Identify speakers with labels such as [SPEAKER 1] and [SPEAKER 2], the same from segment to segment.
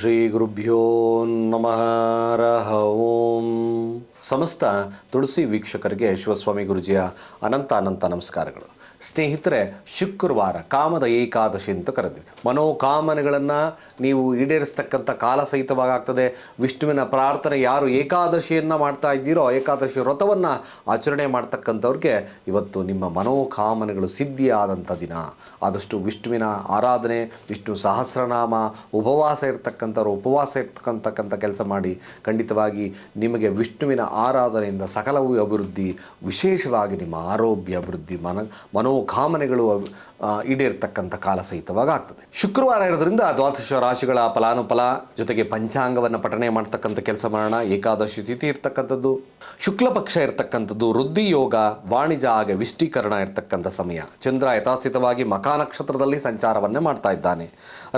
[SPEAKER 1] ಶ್ರೀ ಗುರುಭ್ಯೋ ನಮಃ ಓಂ. ಸಮಸ್ತ ತುಳಸಿ ವೀಕ್ಷಕರಿಗೆ ಶಿವಸ್ವಾಮಿ ಗುರುಜಿಯ ಅನಂತ ಅನಂತ ನಮಸ್ಕಾರಗಳು. ಸ್ನೇಹಿತರೆ, ಶುಕ್ರವಾರ, ಕಾಮದ ಏಕಾದಶಿ ಅಂತ ಕರೆದ್ವಿ. ಮನೋಕಾಮನೆಗಳನ್ನು ನೀವು ಈಡೇರಿಸ್ತಕ್ಕಂಥ ಕಾಲ ಸಹಿತವಾಗ್ತದೆ. ವಿಷ್ಣುವಿನ ಪ್ರಾರ್ಥನೆ ಯಾರು ಏಕಾದಶಿಯನ್ನು ಮಾಡ್ತಾ ಇದ್ದೀರೋ, ಏಕಾದಶಿ ವ್ರತವನ್ನು ಆಚರಣೆ ಮಾಡ್ತಕ್ಕಂಥವ್ರಿಗೆ ಇವತ್ತು ನಿಮ್ಮ ಮನೋಕಾಮನೆಗಳು ಸಿದ್ಧಿಯಾದಂಥ ದಿನ. ಆದಷ್ಟು ವಿಷ್ಣುವಿನ ಆರಾಧನೆ, ವಿಷ್ಣು ಸಹಸ್ರನಾಮ, ಉಪವಾಸ ಇರ್ತಕ್ಕಂಥವ್ರು ಉಪವಾಸ ಇರ್ತಕ್ಕಂಥಕ್ಕಂಥ ಕೆಲಸ ಮಾಡಿ, ಖಂಡಿತವಾಗಿ ನಿಮಗೆ ವಿಷ್ಣುವಿನ ಆರಾಧನೆಯಿಂದ ಸಕಲವೂ ಅಭಿವೃದ್ಧಿ, ವಿಶೇಷವಾಗಿ ನಿಮ್ಮ ಆರೋಗ್ಯ ಅಭಿವೃದ್ಧಿ, ಮನ ಮನೋಕಾಮನೆಗಳು ಅಭಿ- ಆ, ಈಡೇರ್ತಕ್ಕಂಥ ಕಾಲ ಸಹಿತವಾಗಿ ಆಗ್ತದೆ. ಶುಕ್ರವಾರ ಇರೋದ್ರಿಂದ ದ್ವಾದಶ ರಾಶಿಗಳ ಫಲಾನುಫಲ ಜೊತೆಗೆ ಪಂಚಾಂಗವನ್ನು ಪಠನೆ ಮಾಡ್ತಕ್ಕಂಥ ಕೆಲಸ ಮಾಡೋಣ, ಏಕಾದಶಿ ತಿಥಿ ಇರ್ತಕ್ಕಂಥದ್ದು ಶುಕ್ಲ ಪಕ್ಷ ಇರ್ತಕ್ಕಂಥದ್ದು, ವೃದ್ಧಿ ಯೋಗ, ವಾಣಿಜ್ಯ ಹಾಗೆ ವಿಷ್ಟೀಕರಣ ಇರ್ತಕ್ಕಂಥ ಸಮಯ. ಚಂದ್ರ ಯಥಾಸ್ಥಿತವಾಗಿ ಮಕಾ ನಕ್ಷತ್ರದಲ್ಲಿ ಸಂಚಾರವನ್ನೇ ಮಾಡ್ತಾ ಇದ್ದಾನೆ.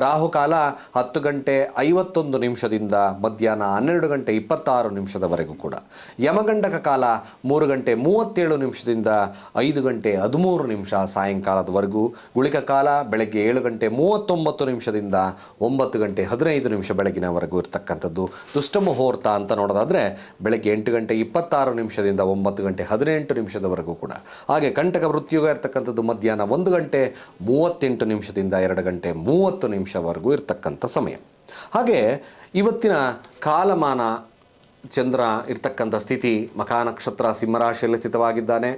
[SPEAKER 1] ರಾಹುಕಾಲ ಹತ್ತು ಗಂಟೆ ಐವತ್ತೊಂದು ನಿಮಿಷದಿಂದ ಮಧ್ಯಾಹ್ನ ಹನ್ನೆರಡು ಗಂಟೆ ಇಪ್ಪತ್ತಾರು ನಿಮಿಷದವರೆಗೂ ಕೂಡ. ಯಮಗಂಡಕ ಕಾಲ ಮೂರು ಗಂಟೆ ಮೂವತ್ತೇಳು ನಿಮಿಷದಿಂದ ಐದು ಗಂಟೆ ಹದಿಮೂರು ನಿಮಿಷ ಸಾಯಂಕಾಲದವರೆಗೂ ಗುಳಿಕ ಕಾಲ ಬೆಳಗ್ಗೆ ಏಳು ಗಂಟೆ ಮೂವತ್ತೊಂಬತ್ತು ನಿಮಿಷದಿಂದ ಒಂಬತ್ತು ಗಂಟೆ ಹದಿನೈದು ನಿಮಿಷ ಬೆಳಗಿನವರೆಗೂ ಇರತಕ್ಕಂಥದ್ದು ದುಷ್ಟ ಮುಹೂರ್ತ ಅಂತ ನೋಡೋದಾದರೆ ಬೆಳಗ್ಗೆ ಎಂಟು ಗಂಟೆ ಇಪ್ಪತ್ತಾರು ನಿಮಿಷದಿಂದ ಒಂಬತ್ತು ಗಂಟೆ ಹದಿನೆಂಟು ನಿಮಿಷದವರೆಗೂ ಕೂಡ. ಹಾಗೆ ಕಂಟಕ ವೃತ್ತಿಯುಗ ಇರತಕ್ಕಂಥದ್ದು ಮಧ್ಯಾಹ್ನ ಒಂದು ಗಂಟೆ ಮೂವತ್ತೆಂಟು ನಿಮಿಷದಿಂದ ಎರಡು ಗಂಟೆ ಮೂವತ್ತು ನಿಮಿಷವರೆಗೂ ಇರತಕ್ಕಂಥ ಸಮಯ. ಹಾಗೆ ಇವತ್ತಿನ ಕಾಲಮಾನ ಚಂದ್ರ ಇರ್ತಕ್ಕಂಥ ಸ್ಥಿತಿ ಮಖಾ ನಕ್ಷತ್ರ ಸಿಂಹರಾಶಿಯಲ್ಲಿ ಸ್ಥಿತವಾಗಿದ್ದಾನೆ.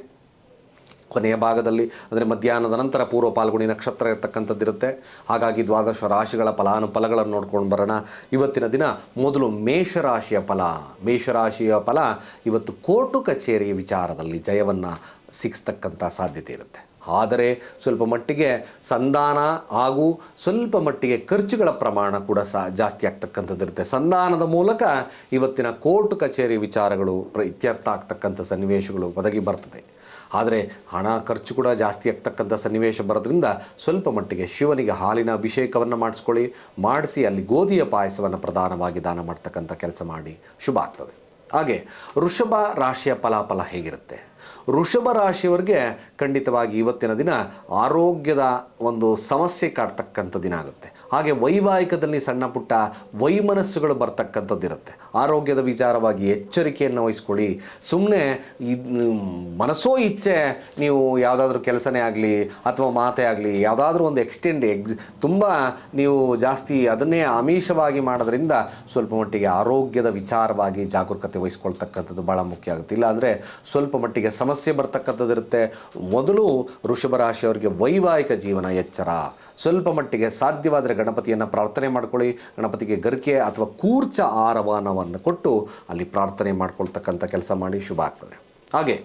[SPEAKER 1] ಕೊನೆಯ ಭಾಗದಲ್ಲಿ, ಅಂದರೆ ಮಧ್ಯಾಹ್ನದ ನಂತರ ಪೂರ್ವ ಪಾಲ್ಗುಣಿ ನಕ್ಷತ್ರ ಇರತಕ್ಕಂಥದ್ದಿರುತ್ತೆ. ಹಾಗಾಗಿ ದ್ವಾದಶ ರಾಶಿಗಳ ಫಲಾನುಫಲಗಳನ್ನು ನೋಡ್ಕೊಂಡು ಬರೋಣ. ಇವತ್ತಿನ ದಿನ ಮೊದಲು ಮೇಷರಾಶಿಯ ಫಲ. ಮೇಷರಾಶಿಯ ಫಲ ಇವತ್ತು ಕೋರ್ಟು ಕಚೇರಿಯ ವಿಚಾರದಲ್ಲಿ ಜಯವನ್ನು ಸಿಗ್ತಕ್ಕಂಥ ಸಾಧ್ಯತೆ ಇರುತ್ತೆ. ಆದರೆ ಸ್ವಲ್ಪ ಮಟ್ಟಿಗೆ ಸಂಧಾನ ಹಾಗೂ ಸ್ವಲ್ಪ ಮಟ್ಟಿಗೆ ಖರ್ಚುಗಳ ಪ್ರಮಾಣ ಕೂಡ ಸಹ ಜಾಸ್ತಿ ಆಗ್ತಕ್ಕಂಥದ್ದಿರುತ್ತೆ. ಸಂಧಾನದ ಮೂಲಕ ಇವತ್ತಿನ ಕೋರ್ಟ್ ಕಚೇರಿ ವಿಚಾರಗಳು ಪ್ರ- ಇತ್ಯರ್ಥ ಆಗ್ತಕ್ಕಂಥ ಸನ್ನಿವೇಶಗಳು ಒದಗಿ ಬರ್ತದೆ. ಆದರೆ ಹಣ ಖರ್ಚು ಕೂಡ ಜಾಸ್ತಿ ಆಗ್ತಕ್ಕಂಥ ಸನ್ನಿವೇಶ ಬರೋದ್ರಿಂದ ಸ್ವಲ್ಪ ಮಟ್ಟಿಗೆ ಶಿವನಿಗೆ ಹಾಲಿನ ಅಭಿಷೇಕವನ್ನು ಮಾಡಿಸ್ಕೊಳ್ಳಿ, ಮಾಡಿಸಿ ಅಲ್ಲಿ ಗೋಧಿಯ ಪಾಯಸವನ್ನು ಪ್ರಧಾನವಾಗಿ ದಾನ ಮಾಡ್ತಕ್ಕಂಥ ಕೆಲಸ ಮಾಡಿ, ಶುಭ ಆಗ್ತದೆ. ಹಾಗೆ ವೃಷಭ ರಾಶಿಯ ಫಲಾಫಲ ಹೇಗಿರುತ್ತೆ? ವೃಷಭ ರಾಶಿಯವರಿಗೆ ಖಂಡಿತವಾಗಿ ಇವತ್ತಿನ ದಿನ ಆರೋಗ್ಯದ ಒಂದು ಸಮಸ್ಯೆ ಕಾಡ್ತಕ್ಕಂಥ ದಿನ ಆಗುತ್ತೆ. ಹಾಗೆ ವೈವಾಹಿಕದಲ್ಲಿ ಸಣ್ಣ ಪುಟ್ಟ ವೈಮನಸ್ಸುಗಳು ಬರ್ತಕ್ಕಂಥದ್ದಿರುತ್ತೆ. ಆರೋಗ್ಯದ ವಿಚಾರವಾಗಿ ಎಚ್ಚರಿಕೆಯನ್ನು ವಹಿಸ್ಕೊಳ್ಳಿ. ಸುಮ್ಮನೆ ಮನಸ್ಸೋ ಇಚ್ಛೆ ನೀವು ಯಾವುದಾದ್ರೂ ಕೆಲಸನೇ ಆಗಲಿ ಅಥವಾ ಮಾತೇ ಆಗಲಿ ಯಾವುದಾದ್ರೂ ಒಂದು ಎಕ್ಸ್ಟೆಂಡ್ ಎಕ್ಸ್ ತುಂಬ ನೀವು ಜಾಸ್ತಿ ಅದನ್ನೇ ಆಮಿಷವಾಗಿ ಮಾಡೋದ್ರಿಂದ ಸ್ವಲ್ಪ ಮಟ್ಟಿಗೆ ಆರೋಗ್ಯದ ವಿಚಾರವಾಗಿ ಜಾಗರೂಕತೆ ವಹಿಸ್ಕೊಳ್ತಕ್ಕಂಥದ್ದು ಭಾಳ ಮುಖ್ಯ ಆಗುತ್ತೆ. ಇಲ್ಲಾಂದರೆ ಸ್ವಲ್ಪ ಮಟ್ಟಿಗೆ ಸಮಸ್ಯೆ ಬರ್ತಕ್ಕಂಥದ್ದಿರುತ್ತೆ. ಮೊದಲು ವೃಷಭ ರಾಶಿಯವರಿಗೆ ವೈವಾಹಿಕ ಜೀವನ ಎಚ್ಚರ. ಸ್ವಲ್ಪ ಮಟ್ಟಿಗೆ ಸಾಧ್ಯವಾದರೆ ಗಣಪತಿಯನ್ನು ಪ್ರಾರ್ಥನೆ ಮಾಡ್ಕೊಳ್ಳಿ. ಗಣಪತಿಗೆ ಗರಿಕೆ ಅಥವಾ ಕೂರ್ಚ ಆರವಾನವನ್ನು ಕೊಟ್ಟು ಅಲ್ಲಿ ಪ್ರಾರ್ಥನೆ ಮಾಡ್ಕೊಳ್ತಕ್ಕಂಥ ಕೆಲಸ ಮಾಡಿ ಶುಭ ಆಗ್ತದೆ. ಹಾಗೆ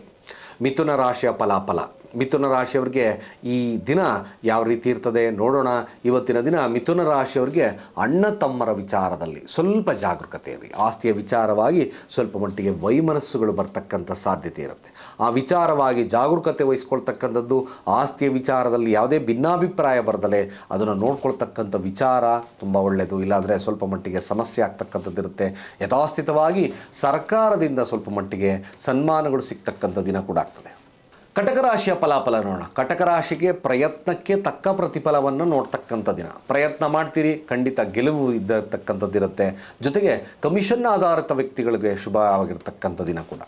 [SPEAKER 1] ಮಿಥುನ ರಾಶಿಯ ಫಲಾಫಲ. ಮಿಥುನ ರಾಶಿಯವರಿಗೆ ಈ ದಿನ ಯಾವ ರೀತಿ ಇರ್ತದೆ ನೋಡೋಣ. ಇವತ್ತಿನ ದಿನ ಮಿಥುನ ರಾಶಿಯವರಿಗೆ ಅಣ್ಣ ತಮ್ಮರ ವಿಚಾರದಲ್ಲಿ ಸ್ವಲ್ಪ ಜಾಗರೂಕತೆ ಇರಲಿ ಆಸ್ತಿಯ ವಿಚಾರವಾಗಿ ಸ್ವಲ್ಪ ಮಟ್ಟಿಗೆ ವೈಮನಸ್ಸುಗಳು ಬರ್ತಕ್ಕಂಥ ಸಾಧ್ಯತೆ ಇರುತ್ತೆ. ಆ ವಿಚಾರವಾಗಿ ಜಾಗರೂಕತೆ ವಹಿಸ್ಕೊಳ್ತಕ್ಕಂಥದ್ದು, ಆಸ್ತಿಯ ವಿಚಾರದಲ್ಲಿ ಯಾವುದೇ ಭಿನ್ನಾಭಿಪ್ರಾಯ ಬರದಲೆ ಅದನ್ನು ನೋಡ್ಕೊಳ್ತಕ್ಕಂಥ ವಿಚಾರ ತುಂಬ ಒಳ್ಳೆಯದು. ಇಲ್ಲಾಂದರೆ ಸ್ವಲ್ಪ ಮಟ್ಟಿಗೆ ಸಮಸ್ಯೆ ಆಗ್ತಕ್ಕಂಥದ್ದು ಇರುತ್ತೆ. ಯಥಾಸ್ಥಿತವಾಗಿ ಸರ್ಕಾರದಿಂದ ಸ್ವಲ್ಪ ಮಟ್ಟಿಗೆ ಸನ್ಮಾನಗಳು ಸಿಗ್ತಕ್ಕಂಥ ದಿನ ಕೂಡ ಆಗ್ತದೆ. ಕಟಕ ರಾಶಿಯ ಫಲಾಫಲ ನೋಡೋಣ. ಕಟಕ ರಾಶಿಗೆ ಪ್ರಯತ್ನಕ್ಕೆ ತಕ್ಕ ಪ್ರತಿಫಲವನ್ನು ನೋಡ್ತಕ್ಕಂಥ ದಿನ. ಪ್ರಯತ್ನ ಮಾಡ್ತೀರಿ, ಖಂಡಿತ ಗೆಲುವು ಇದ್ದಿರತಕ್ಕಂಥದ್ದಿರುತ್ತೆ ಜೊತೆಗೆ ಕಮಿಷನ್ ಆಧಾರಿತ ವ್ಯಕ್ತಿಗಳಿಗೆ ಶುಭವಾಗಿರ್ತಕ್ಕಂಥ ದಿನ ಕೂಡ.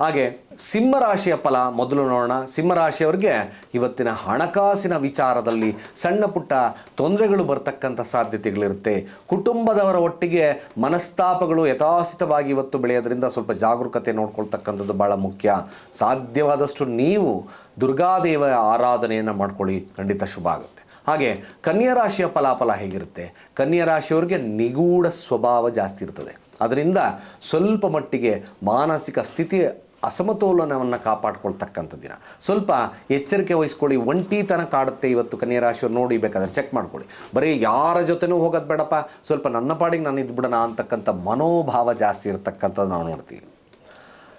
[SPEAKER 1] ಹಾಗೆ ಸಿಂಹರಾಶಿಯ ಫಲ ಮೊದಲು ನೋಡೋಣ. ಸಿಂಹರಾಶಿಯವರಿಗೆ ಇವತ್ತಿನ ಹಣಕಾಸಿನ ವಿಚಾರದಲ್ಲಿ ಸಣ್ಣ ಪುಟ್ಟ ತೊಂದರೆಗಳು ಬರ್ತಕ್ಕಂಥ ಸಾಧ್ಯತೆಗಳಿರುತ್ತೆ. ಕುಟುಂಬದವರ ಒಟ್ಟಿಗೆ ಮನಸ್ತಾಪಗಳು ಯಥಾಸ್ಥಿತವಾಗಿ ಇವತ್ತು ಬೆಳೆಯೋದ್ರಿಂದ ಸ್ವಲ್ಪ ಜಾಗರೂಕತೆ ನೋಡ್ಕೊಳ್ತಕ್ಕಂಥದ್ದು ಭಾಳ ಮುಖ್ಯ. ಸಾಧ್ಯವಾದಷ್ಟು ನೀವು ದುರ್ಗಾದೇವ ಆರಾಧನೆಯನ್ನು ಮಾಡ್ಕೊಳ್ಳಿ. ಖಂಡಿತ ಶುಭ ಆಗುತ್ತೆ. ಹಾಗೆ ಕನ್ಯಾ ರಾಶಿಯ ಫಲಾಫಲ ಹೇಗಿರುತ್ತೆ? ಕನ್ಯಾ ರಾಶಿಯವರಿಗೆ ನಿಗೂಢ ಸ್ವಭಾವ ಜಾಸ್ತಿ ಇರ್ತದೆ. ಅದರಿಂದ ಸ್ವಲ್ಪ ಮಟ್ಟಿಗೆ ಮಾನಸಿಕ ಸ್ಥಿತಿ ಅಸಮತೋಲನವನ್ನು ಕಾಪಾಡ್ಕೊಳ್ತಕ್ಕಂಥ ದಿನ. ಸ್ವಲ್ಪ ಎಚ್ಚರಿಕೆ ವಹಿಸ್ಕೊಳ್ಳಿ ಒಂಟಿತನ ಕಾಡುತ್ತೆ ಇವತ್ತು ಕನ್ಯರಾಶಿಯವರು, ನೋಡಿ ಬೇಕಾದ್ರೆ ಚೆಕ್ ಮಾಡ್ಕೊಳ್ಳಿ. ಬರೀ ಯಾರ ಜೊತೆನೂ ಹೋಗೋದು ಬೇಡಪ್ಪ, ಸ್ವಲ್ಪ ನನ್ನ ಪಾಡಿಗೆ ನಾನು ಇದ್ಬಿಡೋಣ ಅಂತಕ್ಕಂಥ ಮನೋಭಾವ ಜಾಸ್ತಿ ಇರತಕ್ಕಂಥದ್ದು ನಾವು ನೋಡ್ತೀವಿ.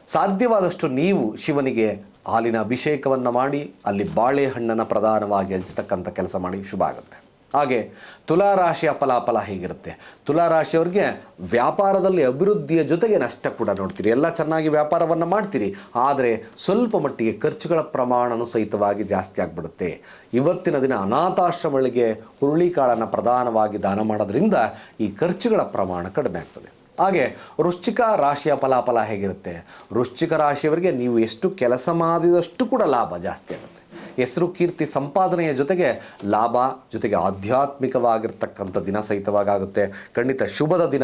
[SPEAKER 1] ಸಾಧ್ಯವಾದಷ್ಟು ನೀವು ಶಿವನಿಗೆ ಹಾಲಿನ ಅಭಿಷೇಕವನ್ನು ಮಾಡಿ, ಅಲ್ಲಿ ಬಾಳೆಹಣ್ಣನ್ನು ಪ್ರಧಾನವಾಗಿ ಹಂಚ್ತಕ್ಕಂಥ ಕೆಲಸ ಮಾಡಿ, ಶುಭ ಆಗುತ್ತೆ. ಹಾಗೆ ತುಲಾ ರಾಶಿಯ ಫಲಾಫಲ ಹೇಗಿರುತ್ತೆ? ತುಲಾ ರಾಶಿಯವರಿಗೆ ವ್ಯಾಪಾರದಲ್ಲಿ ಅಭಿವೃದ್ಧಿಯ ಜೊತೆಗೆ ನಷ್ಟ ಕೂಡ ನೋಡ್ತೀರಿ. ಎಲ್ಲ ಚೆನ್ನಾಗಿ ವ್ಯಾಪಾರವನ್ನು ಮಾಡ್ತೀರಿ. ಆದರೆ ಸ್ವಲ್ಪ ಮಟ್ಟಿಗೆ ಖರ್ಚುಗಳ ಪ್ರಮಾಣನೂ ಸಹಿತವಾಗಿ ಜಾಸ್ತಿ ಆಗಿಬಿಡುತ್ತೆ. ಇವತ್ತಿನ ದಿನ ಅನಾಥಾಶ್ರಮಗಳಿಗೆ ಹುರುಳಿಕಾಳನ್ನು ಪ್ರಧಾನವಾಗಿ ದಾನ ಮಾಡೋದ್ರಿಂದ ಈ ಖರ್ಚುಗಳ ಪ್ರಮಾಣ ಕಡಿಮೆ ಆಗ್ತದೆ. ಹಾಗೆ ವೃಶ್ಚಿಕ ರಾಶಿಯ ಫಲಾಫಲ ಹೇಗಿರುತ್ತೆ? ವೃಶ್ಚಿಕ ರಾಶಿಯವರಿಗೆ ನೀವು ಎಷ್ಟು ಕೆಲಸ ಮಾಡಿದಷ್ಟು ಕೂಡ ಲಾಭ ಜಾಸ್ತಿ ಆಗುತ್ತೆ. ಹೆಸರು ಕೀರ್ತಿ ಸಂಪಾದನೆಯ ಜೊತೆಗೆ ಲಾಭ ಜೊತೆಗೆ ಆಧ್ಯಾತ್ಮಿಕವಾಗಿರ್ತಕ್ಕಂಥ ದಿನ ಸಹಿತವಾಗುತ್ತೆ ಖಂಡಿತ ಶುಭದ ದಿನ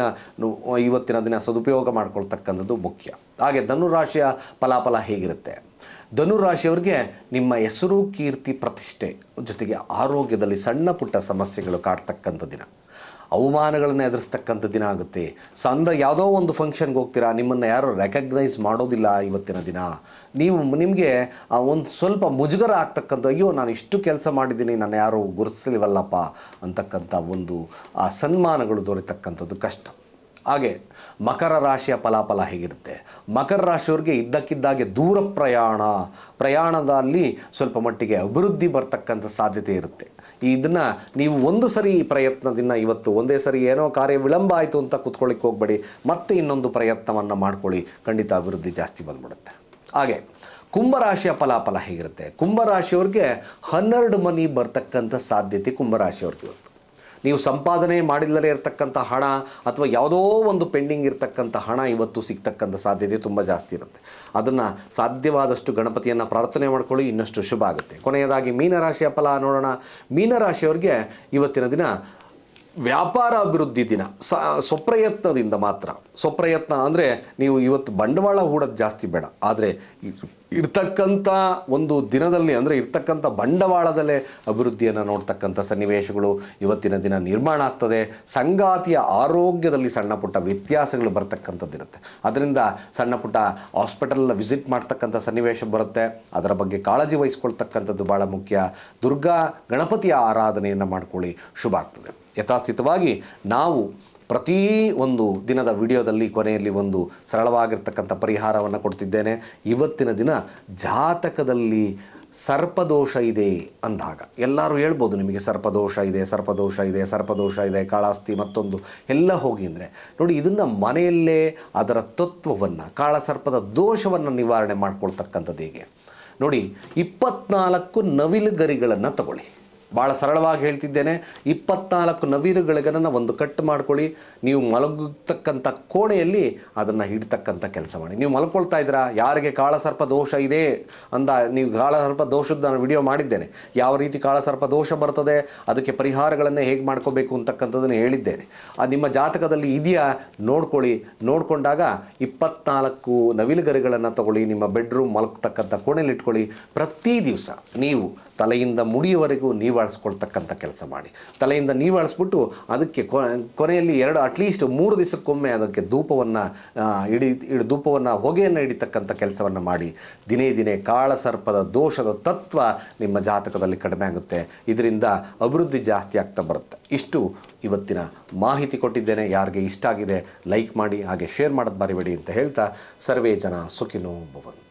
[SPEAKER 1] ಇವತ್ತಿನ ದಿನ ಸದುಪಯೋಗ ಮಾಡ್ಕೊಳ್ತಕ್ಕಂಥದ್ದು ಮುಖ್ಯ. ಹಾಗೆ ಧನುರಾಶಿಯ ಫಲಾಫಲ ಹೇಗಿರುತ್ತೆ? ಧನುರಾಶಿಯವರಿಗೆ ನಿಮ್ಮ ಹೆಸರು ಕೀರ್ತಿ ಪ್ರತಿಷ್ಠೆ ಜೊತೆಗೆ ಆರೋಗ್ಯದಲ್ಲಿ ಸಣ್ಣ ಪುಟ್ಟ ಸಮಸ್ಯೆಗಳು ಕಾಡ್ತಕ್ಕಂಥ ದಿನ. ಅವಮಾನಗಳನ್ನು ಎದುರಿಸ್ತಕ್ಕಂಥ ದಿನ ಆಗುತ್ತೆ. ಸಂದ ಯಾವುದೋ ಒಂದು ಫಂಕ್ಷನ್ಗೆ ಹೋಗ್ತೀರಾ, ನಿಮ್ಮನ್ನು ಯಾರು ರೆಕಗ್ನೈಸ್ ಮಾಡೋದಿಲ್ಲ ಇವತ್ತಿನ ದಿನ. ನೀವು ನಿಮಗೆ ಒಂದು ಸ್ವಲ್ಪ ಮುಜುಗರ ಆಗ್ತಕ್ಕಂಥ, ಅಯ್ಯೋ, ನಾನು ಇಷ್ಟು ಕೆಲಸ ಮಾಡಿದ್ದೀನಿ ನಾನು ಯಾರು ಗುರುತಿಸಲಿವಲ್ಲಪ್ಪ ಅಂತಕ್ಕಂಥ ಒಂದು ಆ ಸನ್ಮಾನಗಳು ದೊರೆತಕ್ಕಂಥದ್ದು ಕಷ್ಟ. ಹಾಗೆ ಮಕರ ರಾಶಿಯ ಫಲಾಫಲ ಹೇಗಿರುತ್ತೆ? ಮಕರ ರಾಶಿಯವ್ರಿಗೆ ಇದ್ದಕ್ಕಿದ್ದಾಗೆ ದೂರ ಪ್ರಯಾಣ. ಪ್ರಯಾಣದಲ್ಲಿ ಸ್ವಲ್ಪ ಮಟ್ಟಿಗೆ ಅಭಿವೃದ್ಧಿ ಬರ್ತಕ್ಕಂಥ ಸಾಧ್ಯತೆ ಇರುತ್ತೆ. ಇದನ್ನು ನೀವು ಒಂದು ಸರಿ ಪ್ರಯತ್ನದಿಂದ ಇವತ್ತು ಒಂದೇ ಸರಿ ಏನೋ ಕಾರ್ಯ ವಿಳಂಬ ಆಯಿತು ಅಂತ ಕುತ್ಕೊಳ್ಳಿಕ್ಕೆ ಹೋಗಬೇಡಿ. ಮತ್ತೆ ಇನ್ನೊಂದು ಪ್ರಯತ್ನವನ್ನು ಮಾಡ್ಕೊಳ್ಳಿ. ಖಂಡಿತ ಅಭಿವೃದ್ಧಿ ಜಾಸ್ತಿ ಬಂದ್ಬಿಡುತ್ತೆ. ಹಾಗೆ, ಕುಂಭರಾಶಿಯ ಫಲಾಫಲ ಹೇಗಿರುತ್ತೆ? ಕುಂಭರಾಶಿಯವ್ರಿಗೆ ಹನ್ನೆರಡು ಮನಿ ಬರ್ತಕ್ಕಂಥ ಸಾಧ್ಯತೆ ಕುಂಭರಾಶಿಯವ್ರಿಗೆ ಇವತ್ತು ನೀವು ಸಂಪಾದನೆ ಮಾಡಿಲ್ಲದೆ ಇರತಕ್ಕಂಥ ಹಣ ಅಥವಾ ಯಾವುದೋ ಒಂದು ಪೆಂಡಿಂಗ್ ಇರತಕ್ಕಂಥ ಹಣ ಇವತ್ತು ಸಿಗ್ತಕ್ಕಂಥ ಸಾಧ್ಯತೆ ತುಂಬ ಜಾಸ್ತಿ ಇರುತ್ತೆ. ಅದನ್ನು ಸಾಧ್ಯವಾದಷ್ಟು ಗಣಪತಿಯನ್ನು ಪ್ರಾರ್ಥನೆ ಮಾಡ್ಕೊಳ್ಳಿ, ಇನ್ನಷ್ಟು ಶುಭ ಆಗುತ್ತೆ. ಕೊನೆಯದಾಗಿ ಮೀನರಾಶಿಯ ಫಲ ನೋಡೋಣ. ಮೀನರಾಶಿಯವ್ರಿಗೆ ಇವತ್ತಿನ ದಿನ ವ್ಯಾಪಾರ ಅಭಿವೃದ್ಧಿ ದಿನ, ಸ, ಸ್ವಪ್ರಯತ್ನದಿಂದ ಮಾತ್ರ. ಸ್ವಪ್ರಯತ್ನ ಅಂದರೆ ನೀವು ಇವತ್ತು ಬಂಡವಾಳ ಹೂಡೋದು ಜಾಸ್ತಿ ಬೇಡ. ಆದರೆ ಇರ್- ಇರ್ತಕ್ಕಂಥ ಒಂದು ದಿನದಲ್ಲಿ ಅಂದರೆ ಇರ್ತಕ್ಕಂಥ ಬಂಡವಾಳದಲ್ಲೇ ಅಭಿವೃದ್ಧಿಯನ್ನು ನೋಡ್ತಕ್ಕಂಥ ಸನ್ನಿವೇಶಗಳು ಇವತ್ತಿನ ದಿನ ನಿರ್ಮಾಣ ಆಗ್ತದೆ. ಸಂಗಾತಿಯ ಆರೋಗ್ಯದಲ್ಲಿ ಸಣ್ಣ ಪುಟ್ಟ ವ್ಯತ್ಯಾಸಗಳು ಬರ್ತಕ್ಕಂಥದ್ದಿರುತ್ತೆ ಅದರಿಂದ ಸಣ್ಣ ಪುಟ್ಟ ಹಾಸ್ಪಿಟಲ್ನ ವಿಸಿಟ್ ಮಾಡ್ತಕ್ಕಂಥ ಸನ್ನಿವೇಶ ಬರುತ್ತೆ. ಅದರ ಬಗ್ಗೆ ಕಾಳಜಿ ವಹಿಸ್ಕೊಳ್ತಕ್ಕಂಥದ್ದು ಭಾಳ ಮುಖ್ಯ. ದುರ್ಗಾ ಗಣಪತಿಯ ಆರಾಧನೆಯನ್ನು ಮಾಡ್ಕೊಳ್ಳಿ. ಶುಭ ಆಗ್ತದೆ. ಯಥಾಸ್ಥಿತವಾಗಿ ನಾವು ಪ್ರತಿ ಒಂದು ದಿನದ ವಿಡಿಯೋದಲ್ಲಿ ಕೊನೆಯಲ್ಲಿ ಒಂದು ಸರಳವಾಗಿರ್ತಕ್ಕಂಥ ಪರಿಹಾರವನ್ನು ಕೊಡ್ತಿದ್ದೇನೆ. ಇವತ್ತಿನ ದಿನ ಜಾತಕದಲ್ಲಿ ಸರ್ಪದೋಷ ಇದೆ ಅಂದಾಗ, ಎಲ್ಲರೂ ಹೇಳ್ಬೋದು ನಿಮಗೆ ಸರ್ಪದೋಷ ಇದೆ ಸರ್ಪದೋಷ ಇದೆ ಸರ್ಪದೋಷ ಇದೆ, ಕಾಳಾಸ್ತಿ ಮತ್ತೊಂದು ಎಲ್ಲ ಹೋಗಿ ಅಂದರೆ. ನೋಡಿ, ಇದನ್ನು ಮನೆಯಲ್ಲೇ ಅದರ ತತ್ವವನ್ನು ಕಾಳಸರ್ಪದ ದೋಷವನ್ನು ನಿವಾರಣೆ ಮಾಡ್ಕೊಳ್ತಕ್ಕಂಥದ್ದು ಹೇಗೆ? ನೋಡಿ, ಇಪ್ಪತ್ನಾಲ್ಕು ನವಿಲು ಗರಿಗಳನ್ನು ತಗೊಳ್ಳಿ. ಭಾಳ ಸರಳವಾಗಿ ಹೇಳ್ತಿದ್ದೇನೆ. ಇಪ್ಪತ್ನಾಲ್ಕು ನವಿರುಗಳಿಗನ್ನು ಒಂದು ಕಟ್ ಮಾಡ್ಕೊಳ್ಳಿ. ನೀವು ಮಲಗತಕ್ಕಂಥ ಕೋಣೆಯಲ್ಲಿ ಅದನ್ನು ಹಿಡ್ತಕ್ಕಂಥ ಕೆಲಸ ಮಾಡಿ. ನೀವು ಮಲ್ಕೊಳ್ತಾ ಇದ್ದೀರಾ? ಯಾರಿಗೆ ಕಾಳಸರ್ಪ ದೋಷ ಇದೆ ಅಂದ, ನೀವು ಕಾಳಸರ್ಪ ದೋಷದ ನಾನು ವಿಡಿಯೋ ಮಾಡಿದ್ದೇನೆ. ಯಾವ ರೀತಿ ಕಾಳಸರ್ಪ ದೋಷ ಬರ್ತದೆ? ಅದಕ್ಕೆ ಪರಿಹಾರಗಳನ್ನು ಹೇಗೆ ಮಾಡ್ಕೋಬೇಕು ಅಂತಕ್ಕಂಥದ್ದನ್ನು ಹೇಳಿದ್ದೇನೆ. ಅದು ನಿಮ್ಮ ಜಾತಕದಲ್ಲಿ ಇದೆಯಾ? ನೋಡ್ಕೊಳ್ಳಿ. ನೋಡಿಕೊಂಡಾಗ ಇಪ್ಪತ್ನಾಲ್ಕು ನವಿಲುಗರಿಗಳನ್ನು ತಗೊಳ್ಳಿ. ನಿಮ್ಮ ಬೆಡ್ರೂಮ್ ಮಲಗ್ತಕ್ಕಂಥ ಕೋಣೆಯಲ್ಲಿ ಇಟ್ಕೊಳ್ಳಿ. ಪ್ರತಿ ದಿವಸ ನೀವು ತಲೆಯಿಂದ ಮುಡಿಯವರೆಗೂ ನೀವಾಳಿಸ್ಕೊಳ್ತಕ್ಕಂಥ ಕೆಲಸ ಮಾಡಿ. ತಲೆಯಿಂದ ನೀವಾಳಿಸ್ಬಿಟ್ಟು ಅದಕ್ಕೆ ಕೊನೆಯಲ್ಲಿ ಎರಡು ಅಟ್ಲೀಸ್ಟ್ ಮೂರು ದಿವಸಕ್ಕೊಮ್ಮೆ ಅದಕ್ಕೆ ಧೂಪವನ್ನು ಇಡಿ ಹಿಡಿ, ಧೂಪವನ್ನು, ಹೊಗೆಯನ್ನು ಹಿಡಿತಕ್ಕಂಥ ಕೆಲಸವನ್ನು ಮಾಡಿ. ದಿನೇ ದಿನೇ ಕಾಳಸರ್ಪದ ದೋಷದ ತತ್ವ ನಿಮ್ಮ ಜಾತಕದಲ್ಲಿ ಕಡಿಮೆ ಆಗುತ್ತೆ. ಇದರಿಂದ ಅಭಿವೃದ್ಧಿ ಜಾಸ್ತಿ ಆಗ್ತಾ ಬರುತ್ತೆ. ಇಷ್ಟು ಇವತ್ತಿನ ಮಾಹಿತಿ ಕೊಟ್ಟಿದ್ದೇನೆ. ಯಾರಿಗೆ ಇಷ್ಟ ಆಗಿದೆ, ಲೈಕ್ ಮಾಡಿ, ಹಾಗೆ ಶೇರ್ ಮಾಡೋದು ಮರಿಬೇಡಿ ಅಂತ ಹೇಳ್ತಾ ಸರ್ವೇ ಜನ ಸುಖಿನೋ ಭವಂತು.